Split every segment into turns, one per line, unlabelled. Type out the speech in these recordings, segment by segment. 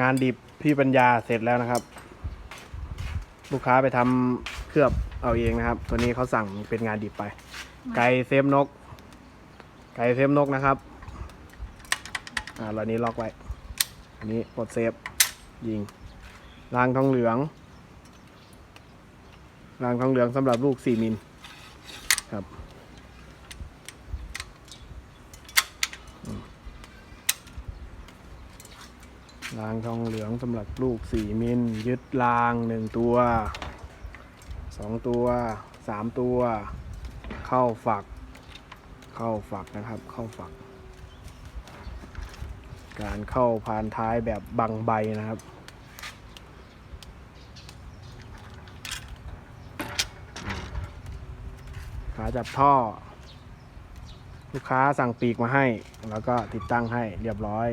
งานดิบพี่ปัญญาเสร็จแล้วนะครับ ลูกค้าไปทำเคลือบเอาเองนะครับ ตัวนี้เขาสั่งเป็นงานดิบไป ไก่เซฟนก ไก่เซฟนกนะครับ อ่าเรานี้ล็อกไว้ อันนี้กดเซฟยิงรางทองเหลืองรางทองเหลืองสำหรับลูก 4 มิลครับ รางทองเหลืองสำหรับลูก 4 มิล ยึดราง 1 ตัว 2 ตัว 3 ตัว เข้าฝัก เข้าฝักนะครับ เข้าฝัก การเข้าพานท้ายแบบบังใบนะครับขาจับท่อ ลูกค้าสั่งปีกมาให้ แล้วก็ติดตั้งให้เรียบร้อย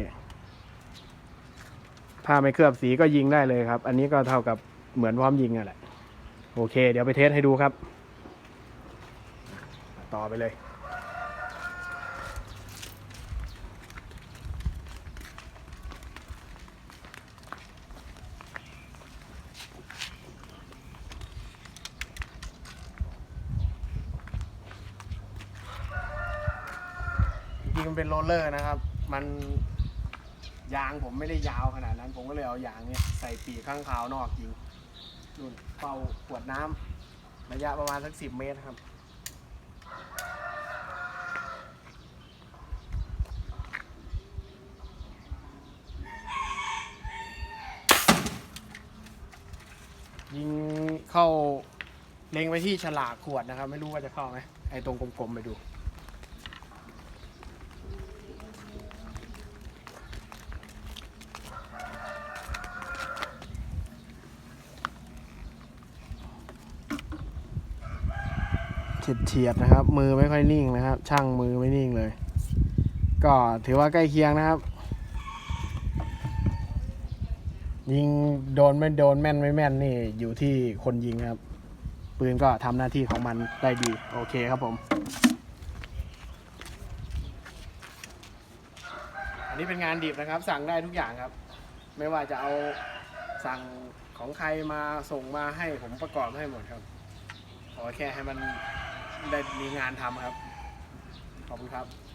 ถ้าไม่เคลือบสีก็ยิงได้เลยครับ อันนี้ก็เท่ากับเหมือนพร้อมยิงอะแหละ โอเค เดี๋ยวไปเทสให้ดูครับ ต่อไปเลยจริงๆมันเป็นโรลเลอร์นะครับ มัน ยางผมไม่ได้ยาวขนาดนั้น ผมก็เลยเอายางเนี้ยใส่ปีกข้างขาวนอกยิงนู่นเป่าขวดน้ำระยะประมาณสักสิบเมตรครับ ยิงเข้าเล็งไปที่ฉลากขวดนะครับ ไม่รู้ว่าจะเข้าไหมไอ้ตรงกลมๆไปดู เฉียดๆนะครับ มือไม่ค่อยนิ่งนะครับ ช่างมือไม่นิ่งเลย ก็ถือว่าใกล้เคียงนะครับ ยิงโดนไม่โดนแม่นไม่แม่นนี่อยู่ที่คนยิงครับ ปืนก็ทำหน้าที่ของมันได้ดี โอเคครับผม อันนี้เป็นงานดิบนะครับ สั่งได้ทุกอย่างครับ ไม่ว่าจะเอาสั่งของใครมาส่งมาให้ผมประกอบให้หมดครับขอแค่ให้มัน ได้มีงานทำครับ ขอบคุณครับ